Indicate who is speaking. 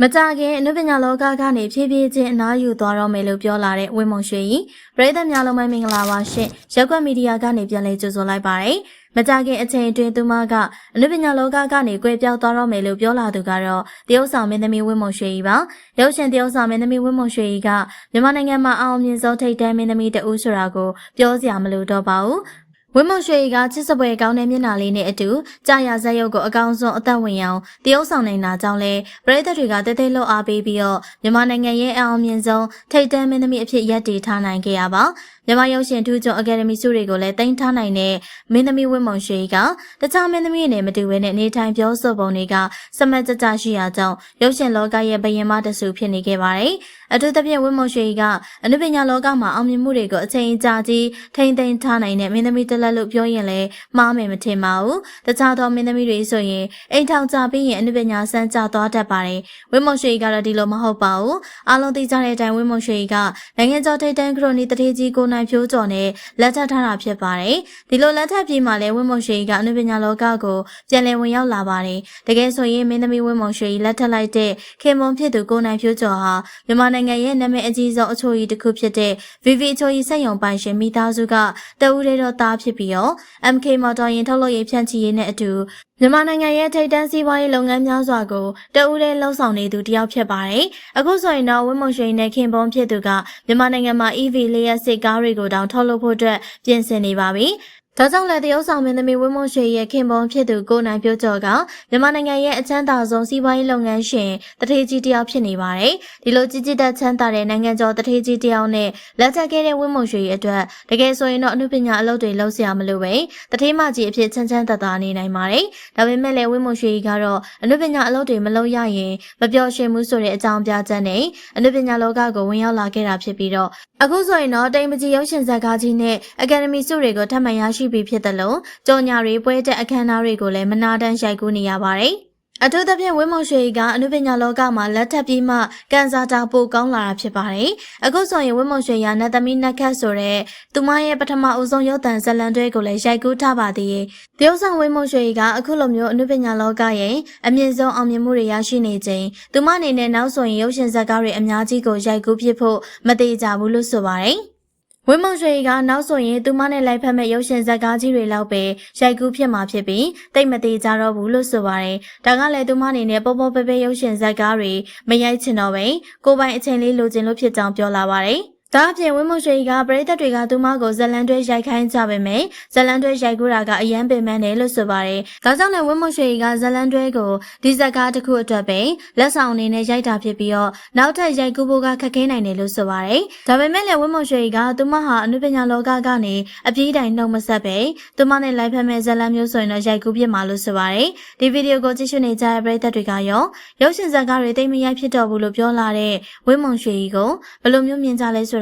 Speaker 1: မကြခင်အနုပညာလောကကနေဖြည်းဖြည်းချင်းအနားယူသွားတော့မယ်လို့ပြောလာတဲ့ဝင်းမုံရွှေကြီးပရိသတ်များလုံးပဲမင်္ဂလာပါရှင်ရက်ကွက်မီဒီယာကနေပြန်လည်ကြိုဆိုလိုက်ပါတယ်မကြခင်အချိန်အတွင်းသူမကအနုပညာလောကကနေကွယ်ပြောက်သွားတော့မယ်လို့ပြောလာသူကတော့တရုတ်ဆောင်မင်းသမီးဝင်းမုံရွှေကြီးပါရုပ်ရှင်တရုတ်ဆောင်မင်းသမီးဝင်းမုံရွှေကြီးကမြန်မာနိုင်ငံမှာအောင်မြင်ဆုံးထိပ်တန်းမင်းသမီးတဦးဆိုတာကိုပြောစရာမလိုတော့ပါဘူး ဝင်းမုံရွှေကချစ်စပွဲကောင်းတဲ့မျက်နှာလေးနဲ့အတူကြာရဇက်ရုပ်ကိုအကောင်းဆုံးအသက်ဝင်အောင်တရုပ်ဆောင်နေတာကြောင့်လဲပရိသတ်တွေကတဲတဲလှုပ်အားပေးပြီးတော့မြန်မာနိုင်ငံရဲ့အအောင်မြင်ဆုံးထိပ်တန်းမင်းသမီးအဖြစ်ရပ်တည်ထားနိုင်ခဲ့ရပါမြန်မာရုပ်ရှင်ထူးချွန်အကယ်ဒမီဆုတွေကိုလည်းတင်ထားနိုင်တဲ့မင်းသမီးဝင်းမုံရွှေကတခြားမင်းသမီးတွေနဲ့မတူဘဲနဲ့နေထိုင်ပြောဆိုပုံတွေကစမတ်ကြကြရှိရာကြောင့်ရုပ်ရှင်လောကရဲ့ဘယင်မတဆူဖြစ်နေခဲ့ပါတယ်အထူးသဖြင့်ဝင်းမုံရွှေကအနုပညာလောကမှာအောင်မြင်မှုတွေကိုအချိန်ကြာကြီးထိမ့်သိမ်းထားနိုင်တဲ့မင်းသမီးတစ်လက်လို့ပြောရင်လည်းမှားမယ်မထင်ပါဘူး။တခြားသောမင်းသမီးတွေဆိုရင်အိမ်ထောင်ကြပြီးရင်အနုပညာစမ်းကြသွားတတ်ပါတယ်။ဝင်းမုံရွှေကတော့ဒီလိုမဟုတ်ပါဘူး။အားလုံးသိကြတဲ့အတိုင်းဝင်းမုံရွှေကနိုင်ငံကျော်ထိပ်တန်းခရိုနီတတိကြီးကိုနိုင်ဖြိုးကျော်နဲ့လက်ထပ်ထားတာဖြစ်ပါတယ်။ဒီလိုလက်ထပ်ပြီးမှလည်းဝင်းမုံရွှေကအနုပညာလောကကိုပြန်လည်ဝင်ရောက်လာပါတယ်။တကယ်ဆိုရင်မင်းသမီးဝင်းမုံရွှေလက်ထပ်လိုက်တဲ့ခင်မွန်ဖြစ်သူကိုနိုင်ဖြိုးကျော်ဟာမြန်မာနိုင်ငံရဲ့နာမည်အကြီးဆုံးအချို့ကြီးတစ်ခုဖြစ်တဲ့ VV အချို့ကြီးစက်ရုံပိုင်ရှင်မိသားစုကတဦးရဲတော်သားဖြစ်ပြီးတော့ MK မော်တော်ယာဉ်ထုတ်လုပ်ရေးဖြန့်ချီရေးနဲ့အတူမြန်မာနိုင်ငံရဲ့ထိပ်တန်းစီးပွားရေးလုပ်ငန်းများစွာကိုတဦးရဲလှုပ်ဆောင်နေသူတစ်ယောက်ဖြစ်ပါတယ်။အခုဆိုရင်တော့ဝင်းမုံရွှေနဲ့ခင်ပွန်ဖြစ်သူကမြန်မာနိုင်ငံမှာ EV လျှက်စစ်ကားတွေကိုတောင်ထုတ်လုပ်ဖို့အတွက်ပြင်ဆင်နေပါပြီ။ ဒါကြောင့်လည်းတရုတ်ဆောင်မင်းသမီးဝင်းမွန်ရွှေရဲ့ခင်ပွန်ဖြစ်သူကိုနိုင်ပြိုးကျော်ကမြန်မာနိုင်ငံရဲ့အချမ်းသာဆုံးစီးပွားရေးလုပ်ငန်းရှင်တထေကြီးတယောက်ဖြစ်နေပါတယ်။ဒီလိုကြီးကြီးတက်ချမ်းသာတဲ့နိုင်ငံကျော်တထေကြီးတယောက်နဲ့လက်ချက်ခဲ့တဲ့ဝင်းမွန်ရွှေရဲ့အတွက်တကယ်ဆိုရင်တော့အမှုပညာအလုပ်တွေလုပ်စရာမလိုပဲတထေမကြီးအဖြစ်ချမ်းချမ်းသာသာနေနိုင်ပါတယ်။ဒါပေမဲ့လည်းဝင်းမွန်ရွှေကတော့အမှုပညာအလုပ်တွေမလုပ်ရရင်မပျော်ရွှင်ဘူးဆိုတဲ့အကြောင်းပြချက်နဲ့အမှုပညာလောကကိုဝင်ရောက်လာခဲ့တာဖြစ်ပြီးတော့အခုဆိုရင်တော့တိမ်ပကြီးရုပ်ရှင်ဇာတ်ကားကြီးနဲ့အကယ်ဒမီဆုတွေကိုထပ်မံရရှိပြီးဖြစ်တယ်လို့ကြော်ညာတွေပွဲတဲ့အခမ်းအနားတွေကိုလည်းမနာတမ်းရိုက်ကူးနေရပါတယ်။အထူးသဖြင့်ဝင်းမုံရွှေကအနုပညာလောကမှာလက်ထပ်ပြီးမှကန်ဆာတာပိုကောင်းလာတာဖြစ်ပါတယ်။အခုဆိုရင်ဝင်းမုံရွှေရနတ်သမီးနတ်ခတ်ဆိုတဲ့သူမရဲ့ပထမအဆုံးရုပ်သံဇာတ်လမ်းတွဲကိုလည်းရိုက်ကူးထားပါသေးတယ်။တရုတ်ဆောင်ဝင်းမုံရွှေကအခုလိုမျိုးအနုပညာလောကရဲ့အမြင့်ဆုံးအောင်မြင်မှုတွေရရှိနေချိန်သူမအနေနဲ့နောက်ဆိုရင်ရုပ်ရှင်ဇာတ်ကားတွေအများကြီးကိုရိုက်ကူးဖြစ်ဖို့မသေးကြဘူးလို့ဆိုပါတယ်။ ဝင်းမုံရွှေကနောက်ဆိုရင်သူမနဲ့လိုက်ဖက်မဲ့ရုပ်ရှင်ဇာတ်ကားကြီးတွေလောက်ပဲရိုက်ကူးဖြစ်မှာဖြစ်ပြီးတိတ်မသေးကြတော့ဘူးလို့ဆိုပါတယ်။ဒါကလည်းသူမအနေနဲ့ပေါ်ပေါ်ပဲပဲရုပ်ရှင်ဇာတ်ကားတွေမရိုက်ချင်တော့ပဲကိုပိုင်အချိန်လေးလိုချင်လို့ဖြစ်ကြောင်းပြောလာပါတယ်။ ဒါအပြင်ဝင်းမွှေကပရိသတ်တွေကသူမကိုဇလန်တွဲရိုက်ခိုင်းကြပေမဲ့ဇလန်တွဲရိုက်ကူးတာကအရန်ပင်ပန်းတယ်လို့ဆိုပါတယ်။ဒါကြောင့်လည်းဝင်းမွှေကဇလန်တွဲကိုဒီဇက်ကားတစ်ခုအတွက်ပဲလက်ဆောင်အနေနဲ့ရိုက်တာဖြစ်ပြီးတော့နောက်ထပ်ရိုက်ကူးဖို့ကခက်ခဲနိုင်တယ်လို့ဆိုပါတယ်။ဒါပေမဲ့လည်းဝင်းမွှေကသူမဟာအနုပညာလောကကနေအပြေးတိုင်နှုတ်မဆက်ပဲသူမနဲ့လိုက်ဖက်မဲ့ဇလန်မျိုးဆိုရင်တော့ရိုက်ကူးပြမှာလို့ဆိုပါတယ်။ဒီဗီဒီယိုကိုကြည့်ရှုနေကြတဲ့ပရိသတ်တွေကရောရုပ်ရှင်ဇာတ်ကားတွေတိတ်မရိုက်ဖြစ်တော့ဘူးလို့ပြောလာတဲ့ဝင်းမွန်ရွှေကြီးကိုဘယ်လိုမျိုးမြင်ကြလဲဆို